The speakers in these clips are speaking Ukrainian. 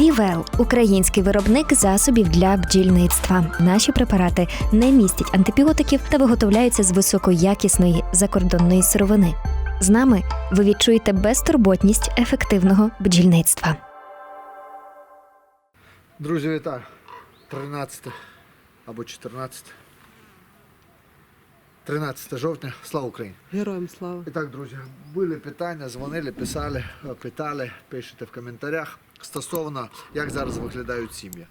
Півел український виробник засобів для бджільництва. Наші препарати не містять антибіотиків та виготовляються з високоякісної закордонної сировини. З нами ви відчуєте безтурботність ефективного бджільництва. Друзі, вітаю. 13 або 14. 13 жовтня. Слава Україні! Героям слава. І так, друзі, були питання, дзвонили, писали, питали, пишете в коментарях стосовно, як зараз виглядають сім'ї.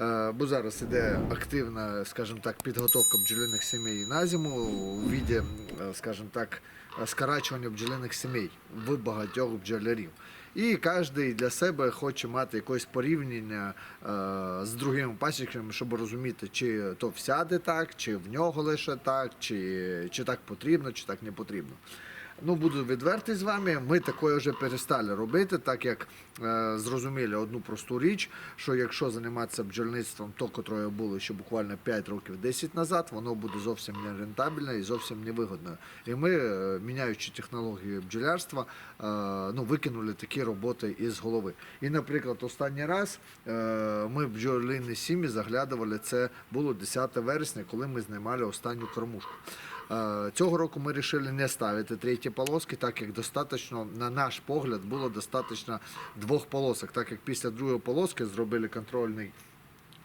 Е, Бо зараз іде активна, скажімо так, підготовка бджолиних сімей на зиму у віді, е, скажімо так, скорачування бджолиних сімей в багатьох бджолярів. І кожен для себе хоче мати якесь порівняння е, з другими пасіками, щоб розуміти, чи то всяде так, чи в нього лише так, чи, чи так потрібно, чи так не потрібно. Ну, буду відвертий з вами. Ми такое вже перестали робити, так як зрозуміли одну просту річ, що якщо займатися бджільництвом, то котре було ще буквально 5 років 10 назад, воно буде зовсім не рентабельне і зовсім невигодно. І ми, е, міняючи технології бджолярства, е, ну, викинули такі роботи із голови. І, наприклад, останній раз е, ми в бджолині сім'ї заглядували, це було 10 вересня, коли ми знімали останню кормушку. Е, Цього року ми вирішили не ставити треті полоски, так як достатньо, на наш погляд, було достатньо двох полосок, так як після другої полоски зробили контрольний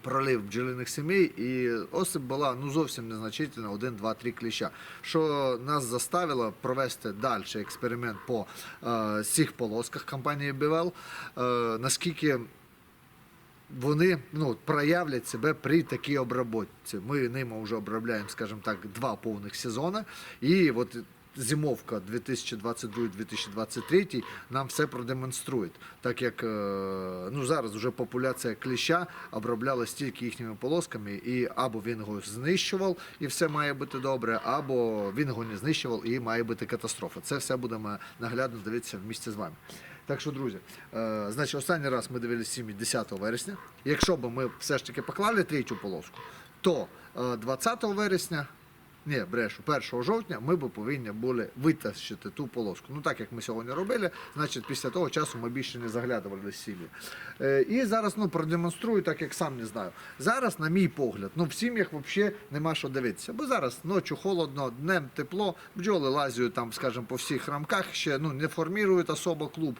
пролив бджолиних сімей, і осип була ну зовсім незначительна, один, два, три кліща. Що нас заставило провести далі експеримент по е, цих полосках компанії Бівел. Е, наскільки вони ну, проявлять себе при такій обробці. Ми ними вже обробляємо, скажімо так, два повних сезони. І от зимовка 2022-2023 нам все продемонструє. Так як е, ну, зараз вже популяція кліща оброблялась тільки їхніми полосками, і або він його знищував, і все має бути добре, або він його не знищував, і має бути катастрофа. Це все будемо наглядно дивитися в місті з вами. Так що, друзі, е, значить, останній раз ми дивилися сім'ї 10 вересня. Якщо б ми все ж таки поклали третю полоску, то е, 20 вересня, ні, брешу, 1 жовтня ми б повинні були витащити ту полоску. Ну так як ми сьогодні робили, значить після того часу ми більше не заглядували в сім'ї. Е, і зараз ну, продемонструю, так як сам не знаю. Зараз, на мій погляд, ну в сім'ях взагалі нема що дивитися. Бо зараз ночі холодно, днем тепло, бджоли лазять там, скажімо, по всіх рамках, ще ну, не формують особо клуб.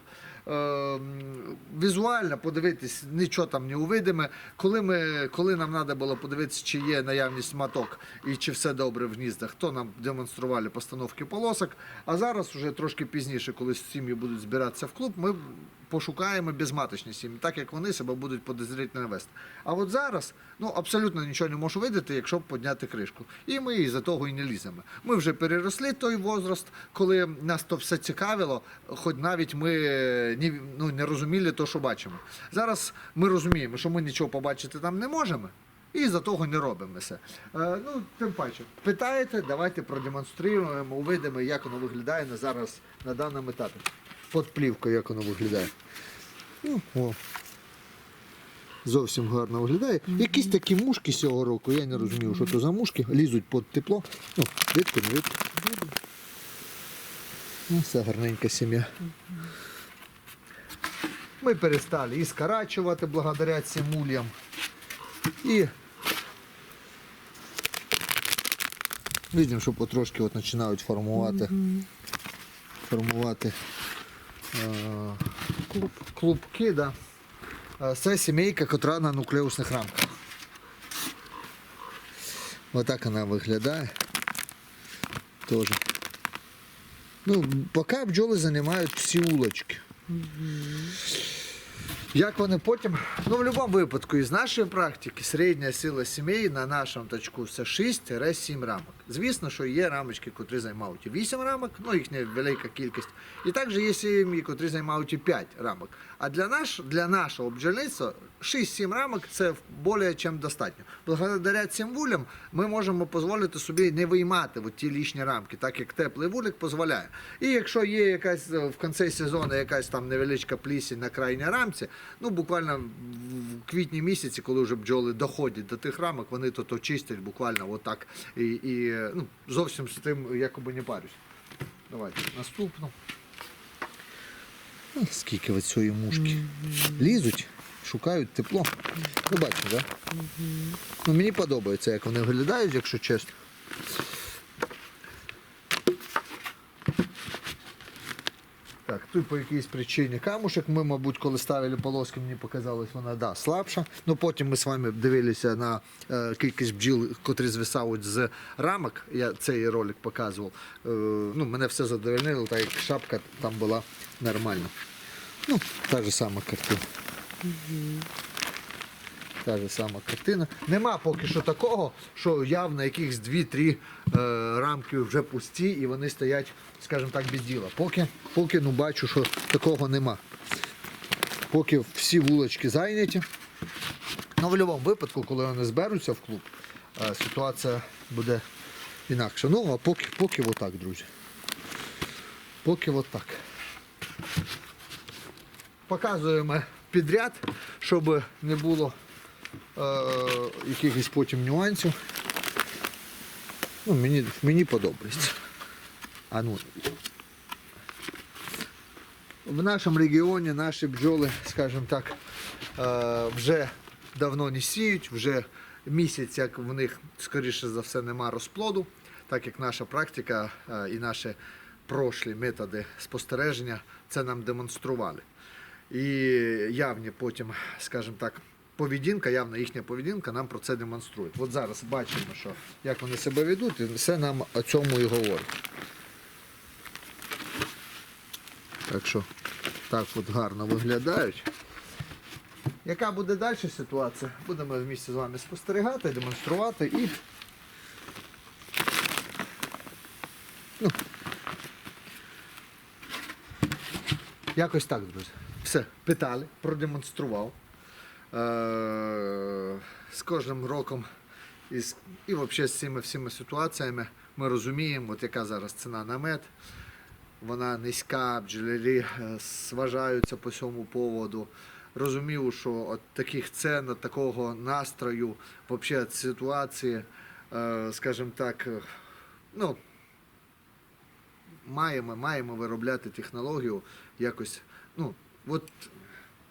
Е, м, візуально подивитись, нічого там не увидиме. Коли, ми, коли нам треба було подивитися, чи є наявність маток і чи все добре в гніздах, то нам демонстрували постановки полосок. А зараз, уже трошки пізніше, коли сім'ї будуть збиратися в клуб, ми пошукаємо безматочні сім'ї, так як вони себе будуть подозрительно вести. А от зараз ну, абсолютно нічого не можу видати, якщо підняти кришку. І ми із-за того і не ліземо. Ми вже переросли той возраст, коли нас то все цікавило, хоч навіть ми не, ну, не розуміли то, що бачимо. Зараз ми розуміємо, що ми нічого побачити там не можемо. І за того не робимо все. Е, ну, тим паче, питаєте, давайте продемонструємо, увидимо, як воно виглядає на зараз на даному етапі. От плівка, як воно виглядає. Ну, о. Зовсім гарно виглядає. Якісь такі мушки з цього року, я не розумію, що то за мушки, лізуть під тепло. Ну, видко, не. Ну, все гарненька сім'я. Ми перестали і скорачувати благодаря цим ульям. І видимо, що потрошки от починають формувати, формувати клуб, клубки. Да. Е, Це сімейка, котра на нуклеусних рамках. Отак вона виглядає. Тоже. Ну, поки бджоли займають всі улочки. Як вони потім, ну в будь-якому випадку, із нашої практики, середня сила сімей на нашому точку це 6-7 рамок. Звісно, що є рамочки, котрі займають і 8 рамок, ну їхня велика кількість. І також є сім'ї, котрі займають і 5 рамок. А для, наш, для нашого бджільництва 6-7 рамок це більше, ніж достатньо. Благодаря цим вулям ми можемо дозволити собі не виймати от ті лишні рамки, так як теплий вулик дозволяє. І якщо є якась е, в кінці сезону якась там невеличка плісінь на крайній рамці, ну буквально в квітні місяці, коли вже бджоли доходять до тих рамок, вони то, то чистять буквально отак. І, і ну, зовсім з тим якоби не парюсь. Давайте наступну. Ну, Скільки от цієї мушки лізуть, шукають тепло. Ви бачите, так? Да? Ну, мені подобається, як вони виглядають, якщо чесно. Тут по якійсь причині камушек. Ми, мабуть, коли ставили полоски, мені показалось, вона да, слабша. Ну потім ми з вами дивилися на е, кількість бджіл, котрі звисають з рамок. Я цей ролик показував. Е, ну, мене все задовольнило, так як шапка там була нормальна. Ну, та ж сама картина. Та ж сама картина. Нема поки що такого, що явно якихось 2-3 е, рамки вже пусті і вони стоять, скажімо так, без діла. Поки, поки ну, бачу, що такого нема. Поки всі вулочки зайняті. Ну, в будь-якому випадку, коли вони зберуться в клуб, е, ситуація буде інакша. Ну, а поки, поки отак, друзі. Поки отак. Показуємо підряд, щоб не було якихось потім нюансів. Ну, мені, мені подобається. А ну, в нашому регіоні наші бджоли, скажімо так, е, вже давно не сіють, вже місяць, як в них, скоріше за все, нема розплоду, так як наша практика е, і наші прошлі методи спостереження це нам демонстрували. І явні потім, скажімо так, поведінка, явна їхня поведінка нам про це демонструє. От зараз бачимо, що як вони себе ведуть, і все нам о цьому і говорить. Так що так от гарно виглядають. Яка буде далі ситуація? Будемо в місті з вами спостерігати, демонструвати і. Ну, якось так, друзі. Все, питали, продемонстрував. Е, з кожним роком і, і взагалі з цими всіма ситуаціями ми розуміємо, от яка зараз ціна на мед. Вона низька, бджолярі е, зважаються по цьому поводу. Розумів, що от таких цен, от такого настрою, взагалі ситуації, е, скажімо так, ну, маємо, маємо виробляти технологію якось. Ну, от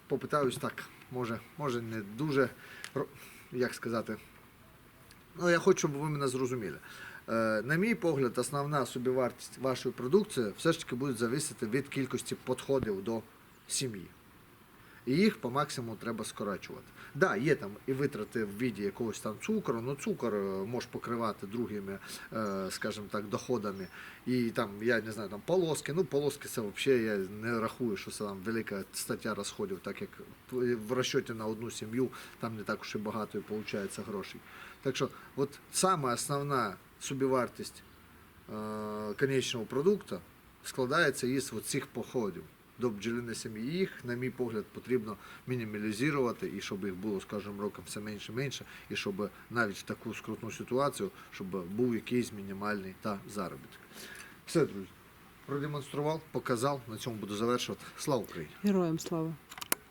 попитаюсь так, може, може не дуже, як сказати. Ну, я хочу, щоб ви мене зрозуміли. Е, на мій погляд, основна собівартість вашої продукції все ж таки буде зависіти від кількості підходів до сім'ї. І їх по максимуму треба скорачувати. Так, да, є там і витрати в віді якогось там цукру, ну цукор е, можеш покривати другими, е, скажімо так, доходами. І там, я не знаю, там полоски. Ну, полоски це взагалі я не рахую, що це там велика стаття розходів, так як в розчоті на одну сім'ю там не так уж і багато і виходить грошей. Так що, от саме основна собівартість е, конечного продукту складається із цих походів до бджолиної сім'ї. Їх, на мій погляд, потрібно мінімалізувати, і щоб їх було з кожним роком все менше і менше, і щоб навіть в таку скрутну ситуацію, щоб був якийсь мінімальний та заробіток. Все, друзі, продемонстрував, показав. На цьому буду завершувати. Слава Україні! Героям слава.